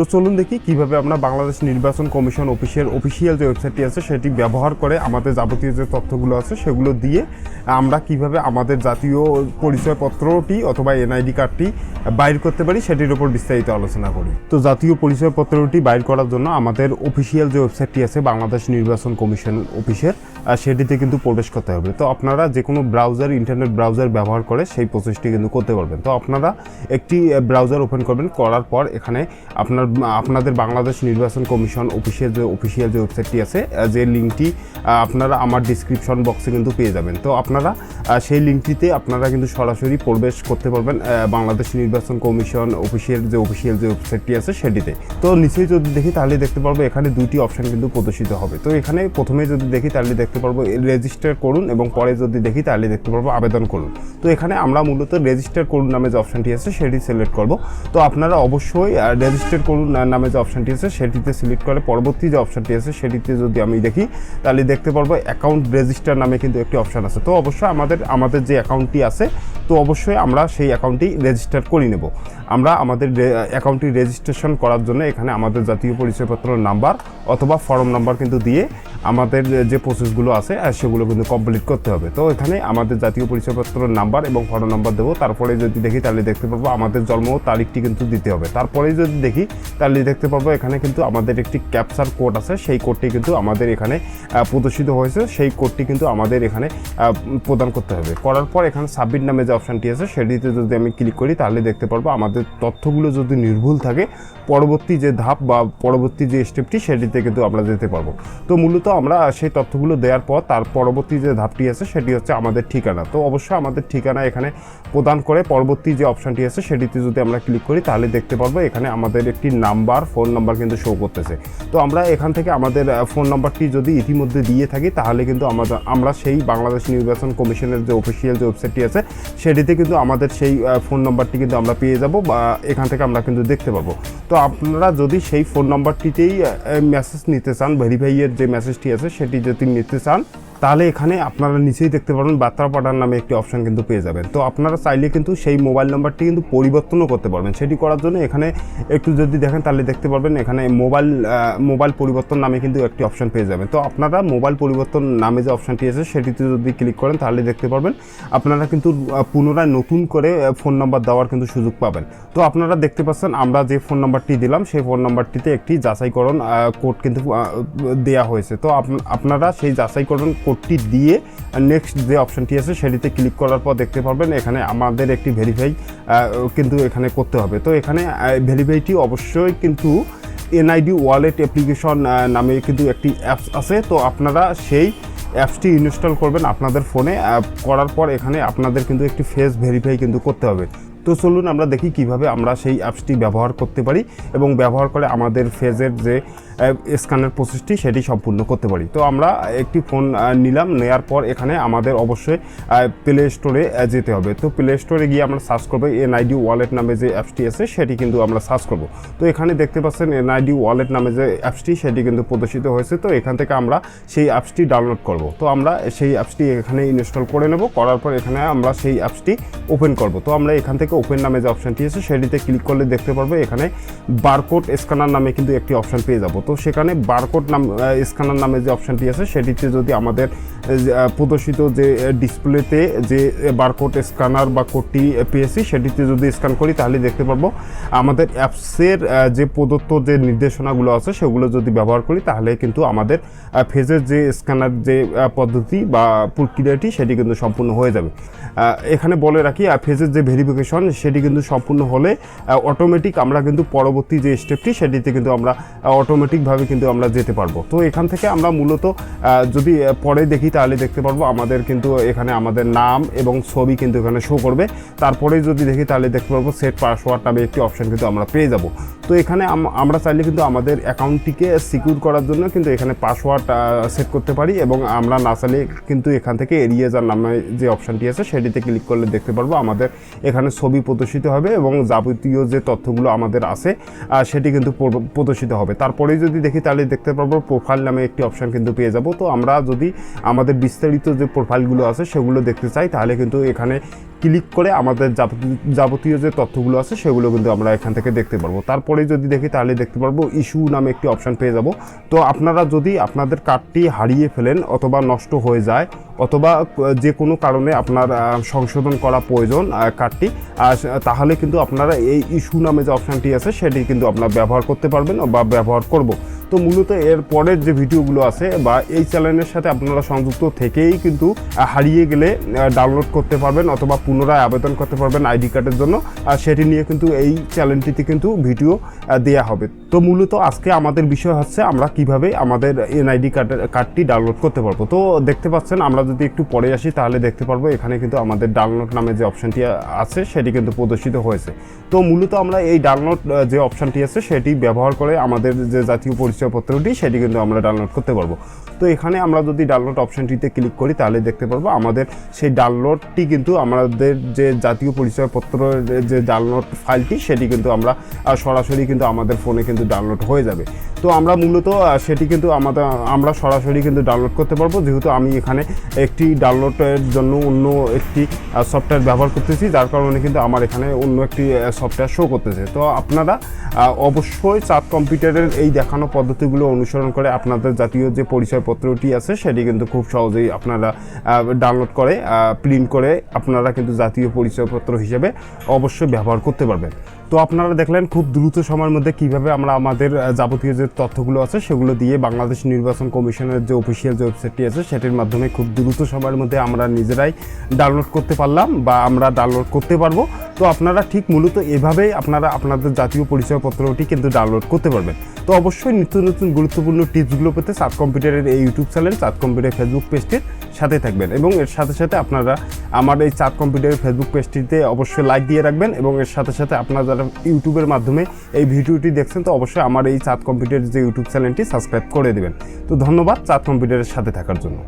তো চলুন দেখি কীভাবে আমরা বাংলাদেশ নির্বাচন কমিশন অফিসের অফিসিয়াল যে ওয়েবসাইটটি আছে, সেটি ব্যবহার করে আমাদের যাবতীয় যে তথ্যগুলো আছে, সেগুলো দিয়ে আমরা কীভাবে আমাদের জাতীয় পরিচয়পত্রটি অথবা এনআইডি কার্ডটি বাইর করতে পারি, সেটির উপর বিস্তারিত আলোচনা করি। তো জাতীয় পরিচয়পত্রটি বাইর করার জন্য আমাদের অফিসিয়াল যে ওয়েবসাইটটি আছে, বাংলাদেশ নির্বাচন কমিশন অফিসের সেটিতে কিন্তু প্রবেশ করতে হবে। তো আপনারা যে কোনো ব্রাউজার ইন্টারনেট ব্রাউজার ব্যবহার করে সেই প্রসেসটি কিন্তু করতে পারবেন। তো আপনারা একটি ব্রাউজার ওপেন করবেন, করার পর এখানে আপনার আপনাদের বাংলাদেশ নির্বাচন কমিশন অফিসের যে অফিসিয়াল যে ওয়েবসাইটটি আছে যে লিঙ্কটি আপনারা আমার ডিসক্রিপশন বক্সে কিন্তু পেয়ে যাবেন। তো আপনারা সেই লিঙ্কটিতে আপনারা কিন্তু সরাসরি প্রবেশ করতে পারবেন বাংলাদেশ নির্বাচন কমিশন অফিসিয়াল যে অফিসিয়াল যে ওয়েবসাইটটি আছে সেটিতে। তো নিচেই যদি দেখি তাহলে দেখতে পারব এখানে দুইটি অপশান কিন্তু প্রদর্শিত হবে। তো এখানে প্রথমে যদি দেখি তাহলে দেখতে পারব রেজিস্টার করুন এবং পরে যদি দেখি তাহলে দেখতে পারব আবেদন করুন। তো এখানে আমরা মূলত রেজিস্টার করুন নামে যে অপশনটি আছে, সেটি সিলেক্ট করব। তো আপনারা অবশ্যই রেজিস্টার করুন নামে যে অপশানটি আছে, সেটিতে সিলেক্ট করে পরবর্তী যে অপশানটি আছে, সেটিতে যদি আমি দেখি, তাহলে দেখতে পারব অ্যাকাউন্ট রেজিস্টার নামে কিন্তু একটি অপশান আছে। তো অবশ্যই আমাদের আমাদের যে অ্যাকাউন্টটি আছে তো অবশ্যই আমরা সেই অ্যাকাউন্টটি রেজিস্টার করে নেব। আমরা আমাদের অ্যাকাউন্টটি রেজিস্ট্রেশন করার জন্য এখানে আমাদের জাতীয় পরিচয়পত্র নাম্বার অথবা ফর্ম নাম্বার কিন্তু দিয়ে আমাদের যে প্রসেসগুলো আছে সেগুলো কিন্তু কমপ্লিট করতে হবে। তো এখানে আমাদের জাতীয় পরিচয়পত্র নাম্বার এবং ফর্ম নাম্বার দেবো। তারপরে যদি দেখি তাহলে দেখতে পারব আমাদের জন্ম তারিখটি কিন্তু দিতে হবে। তারপরে যদি দেখি তাহলে দেখতে পারব এখানে কিন্তু আমাদের একটি ক্যাপচার কোড আছে। সেই কোডটি কিন্তু আমাদের এখানে প্রদর্শিত হয়েছে। সেই কোডটি কিন্তু আমাদের এখানে প্রদান করতে হবে। করার পর এখানে সাবমিট নামে যে অপশানটি আছে, সেটিতে যদি আমি ক্লিক করি, তাহলে দেখতে পারব আমাদের তথ্যগুলো যদি নির্ভুল থাকে, পরবর্তী যে ধাপ বা পরবর্তী যে স্টেপটি সেটিতে কিন্তু আমরা যেতে পারব। তো মূলত আমরা সেই তথ্যগুলো দেওয়ার পর, তার পরবর্তী যে ধাপটি আছে, সেটি হচ্ছে আমাদের ঠিকানা। তো অবশ্যই আমাদের ঠিকানা এখানে প্রদান করে পরবর্তী যে অপশানটি আছে, সেটিতে যদি আমরা ক্লিক করি, তাহলে দেখতে পারব এখানে আমাদের একটি নাম্বার ফোন নাম্বার কিন্তু শো করতেছে। তো আমরা এখান থেকে আমাদের ফোন নাম্বারটি যদি ইতিমধ্যে দিয়ে থাকি, তাহলে কিন্তু আমাদের, আমরা সেই বাংলাদেশ নির্বাচন কমিশনের যে অফিসিয়াল যে ওয়েবসাইটটি আছে সেটিতে কিন্তু আমাদের সেই ফোন নম্বরটি কিন্তু আমরা পেয়ে যাব বা এখান থেকে আমরা কিন্তু দেখতে পাবো। তো আপনারা যদি সেই ফোন নম্বরটিতেই মেসেজ নিতে চান ভেরিফাইয়ের যে মেসেজটি আছে, সেটি যদি নিতে চান তাহলে এখানে আপনারা নিচেই দেখতে পারবেন বার্তা পাঠান নামে একটি অপশন কিন্তু পেয়ে যাবেন। তো আপনারা চাইলে কিন্তু সেই মোবাইল নাম্বারটি কিন্তু পরিবর্তনও করতে পারবেন। সেটি করার জন্য এখানে একটু যদি দেখেন তাহলে দেখতে পারবেন এখানে মোবাইল মোবাইল পরিবর্তন নামে কিন্তু একটি অপশন পেয়ে যাবেন। তো আপনারা মোবাইল পরিবর্তন নামে যে অপশনটি আছে সেটিতে যদি ক্লিক করেন তাহলে দেখতে পারবেন আপনারা কিন্তু পুনরায় নতুন করে ফোন নাম্বার দেওয়ার কিন্তু সুযোগ পাবেন। তো আপনারা দেখতে পাচ্ছেন আমরা যে ফোন নাম্বারটি দিলাম সেই ফোন নাম্বারটিতে একটি যাচাইকরণ কোড কিন্তু দেয়া হয়েছে। তো আপ- আপনারা সেই যাচাইকরণ কোডটি দিয়ে নেক্সট যে অপশনটি আছে সেটিতে ক্লিক করার পর দেখতে পারবেন এখানে আমাদের একটি ভেরিফাই কিন্তু এখানে করতে হবে। তো এখানে ভেরিফাইটি অবশ্যই কিন্তু এনআইডি ওয়ালেট অ্যাপ্লিকেশন নামে কিন্তু একটি অ্যাপস আছে। তো আপনারা সেই অ্যাপসটি ইনস্টল করবেন আপনাদের ফোনে করার পর এখানে আপনাদের কিন্তু একটি ফেস ভেরিফাই কিন্তু করতে হবে। তো চলুন আমরা দেখি কীভাবে আমরা সেই অ্যাপসটি ব্যবহার করতে পারি এবং ব্যবহার করে আমাদের ফেজের যে স্ক্যানের প্রসেসটি সেটি সম্পূর্ণ করতে পারি। তো আমরা একটি ফোন নিলাম নেওয়ার পর এখানে আমাদের অবশ্যই প্লে স্টোরে যেতে হবে। তো প্লে স্টোরে গিয়ে আমরা সার্চ করব এন এনআইডি ওয়ালেট নামে যে অ্যাপসটি আছে সেটি কিন্তু আমরা সার্চ করব। তো এখানে দেখতে পাচ্ছেন এনআইডি ওয়ালেট নামে যে অ্যাপসটি সেটি কিন্তু প্রদর্শিত হয়েছে। তো এখান থেকে আমরা সেই অ্যাপসটি ডাউনলোড করব। তো আমরা সেই অ্যাপসটি এখানে ইনস্টল করে নেব। করার পর এখানে আমরা সেই অ্যাপসটি ওপেন করব। তো আমরা এখান থেকে ওপেন নামে যে অপশনটি আছে, সেটিতে ক্লিক করলে দেখতে পারব এখানে বারকোড স্ক্যানার নামে কিন্তু একটি অপশন পেয়ে যাব। তো সেখানে বারকোড নাম স্ক্যানার নামে যে অপশনটি আছে, সেটিতে যদি আমাদের প্রদর্শিত যে ডিসপ্লেতে যে বারকোড স্ক্যানার বা কোডটি পেয়েছি, সেটিতে যদি স্ক্যান করি, তাহলে দেখতে পারব আমাদের অ্যাপসের যে প্রদত্ত যে নির্দেশনাগুলো আছে, সেগুলো যদি ব্যবহার করি, তাহলে কিন্তু আমাদের ফেজের যে স্ক্যানার যে পদ্ধতি বা প্রক্রিয়াটি, সেটি কিন্তু সম্পূর্ণ হয়ে যাবে। এখানে বলে রাখি ফেজের যে ভেরিফিকেশন সেটি কিন্তু সম্পূর্ণ হলে অটোমেটিক আমরা কিন্তু পরবর্তী যে স্টেপটি সেটিতে কিন্তু আমরা অটোমেটিকভাবে কিন্তু আমরা যেতে পারব। তো এখান থেকে আমরা মূলত যদি পরে দেখি, তাহলে দেখতে পারব আমাদের কিন্তু এখানে আমাদের নাম এবং ছবি কিন্তু এখানে শো করবে। তারপরে যদি দেখি, তাহলে দেখতে পারব সেট পাসওয়ার্ড নামে একটি অপশন কিন্তু আমরা পেয়ে যাব। তো এখানে আম- আমরা চাইলে কিন্তু আমাদের অ্যাকাউন্টটিকে সিকিউর করার জন্য কিন্তু এখানে পাসওয়ার্ড সেট করতে পারি এবং আমরা না চাইলে কিন্তু এখান থেকে এড়িয়ে যার নামে যে অপশনটি আছে, সেটিতে ক্লিক করলে দেখতে পারব আমাদের এখানে ছবি প্রদর্শিত হবে এবং যাবতীয় যে তথ্যগুলো আমাদের আছে সেটি কিন্তু প্র- প্রদর্শিত হবে। তারপরে যদি দেখি তাহলে দেখতে পারব প্রোফাইল নামে একটি অপশান কিন্তু পেয়ে যাব। তো আমরা যদি আমাদের বিস্তারিত যে প্রোফাইলগুলো আছে সেগুলো দেখতে চাই, তাহলে কিন্তু এখানে ক্লিক করে আমাদের যাবতীয় যে তথ্যগুলো আছে, সেগুলো কিন্তু আমরা এখান থেকে দেখতে পারব। তারপরে যদি দেখি, তাহলে দেখতে পারব ইস্যু নামে একটি অপশন পেয়ে যাব। তো আপনারা যদি আপনাদের কার্ডটি হারিয়ে ফেলেন অথবা নষ্ট হয়ে যায়, অথবা যে কোনো কারণে আপনার সংশোধন করা প্রয়োজন কার্ডটি তাহলে কিন্তু আপনারা এই ইস্যু নামে যে অপশানটি আছে, সেটি কিন্তু আপনারা ব্যবহার করতে পারবেন বা ব্যবহার করব। তো মূলত এর পরের যে ভিডিওগুলো আছে বা এই চ্যানেলের সাথে আপনারা সংযুক্ত থেকেই কিন্তু হারিয়ে গেলে ডাউনলোড করতে পারবেন অথবা পুনরায় আবেদন করতে পারবেন আইডি কার্ডের জন্য। সেটি নিয়ে কিন্তু এই চ্যানেলটিতে কিন্তু ভিডিও দেওয়া হবে। তো মূলত আজকে আমাদের বিষয় হচ্ছে আমরা কীভাবে আমাদের এনআইডি কার্ডের, কার্ডটি ডাউনলোড করতে পারব। তো দেখতে পাচ্ছেন, আমরা যদি একটু পরে আসি তাহলে দেখতে পারব এখানে কিন্তু আমাদের ডাউনলোড নামে যে অপশানটি আছে সেটি কিন্তু প্রদর্শিত হয়েছে। তো মূলত আমরা এই ডাউনলোড যে অপশানটি আছে সেটি ব্যবহার করে আমাদের যে জাতীয় পরিচয়পত্রটি সেটি কিন্তু আমরা ডাউনলোড করতে পারব। তো এখানে আমরা যদি ডাউনলোড অপশানটিতে ক্লিক করি, তাহলে দেখতে পারব আমাদের সেই ডাউনলোডটি কিন্তু আমাদের যে জাতীয় পরিচয়পত্র যে ডাউনলোড ফাইলটি, সেটি কিন্তু আমরা সরাসরি কিন্তু আমাদের ফোনে কিন্তু ডাউনলোড হয়ে যাবে। তো আমরা মূলত সেটি কিন্তু আমাদের, আমরা সরাসরি কিন্তু ডাউনলোড করতে পারব। যেহেতু আমি এখানে একটি ডাউনলোডের জন্য অন্য একটি সফটওয়্যার ব্যবহার করতেছি, যার কারণে কিন্তু আমার এখানে অন্য একটি সফটওয়্যার শো করতেছে। তো আপনারা অবশ্যই চাঁদ কম্পিউটারের এই দেখানো পদ্ধতিগুলো অনুসরণ করে আপনাদের জাতীয় যে পরিচয়পত্রটি আছে, সেটি কিন্তু খুব সহজেই আপনারা ডাউনলোড করে প্রিন্ট করে আপনারা কিন্তু জাতীয় পরিচয়পত্র হিসেবে অবশ্যই ব্যবহার করতে পারবেন। তো আপনারা দেখলেন খুব দ্রুত সময়ের মধ্যে কীভাবে আমরা আমাদের যাবতীয় যে তথ্যগুলো আছে সেগুলো দিয়ে বাংলাদেশ নির্বাচন কমিশনের যে অফিসিয়াল যে ওয়েবসাইটটি আছে সেটির মাধ্যমে খুব দ্রুত সময়ের মধ্যে আমরা নিজেরাই ডাউনলোড করতে পারলাম বা আমরা ডাউনলোড করতে পারব। তো আপনারা ঠিক মূলত এভাবেই আপনারা আপনাদের জাতীয় পরিচয়পত্রটি কিন্তু ডাউনলোড করতে পারবেন। তো অবশ্যই নিত্য নতুন গুরুত্বপূর্ণ টিপসগুলো পেতে চাঁদ কম্পিউটারের এই YouTube channel Chand computer Facebook পেজটির সাথে থাকবেন এবং এর সাথে সাথে আপনারা আমার এই চাঁদ কম্পিউটারের ফেসবুক পেজটিতে অবশ্যই লাইক দিয়ে রাখবেন এবং এর সাথে সাথে আপনারা যারা ইউটিউবের মাধ্যমে এই ভিডিওটি দেখছেন, তো অবশ্যই আমার এই চাঁদ কম্পিউটার যে ইউটিউব চ্যানেলটি সাবস্ক্রাইব করে দেবেন। তো ধন্যবাদ চাঁদ কম্পিউটারের সাথে থাকার জন্য।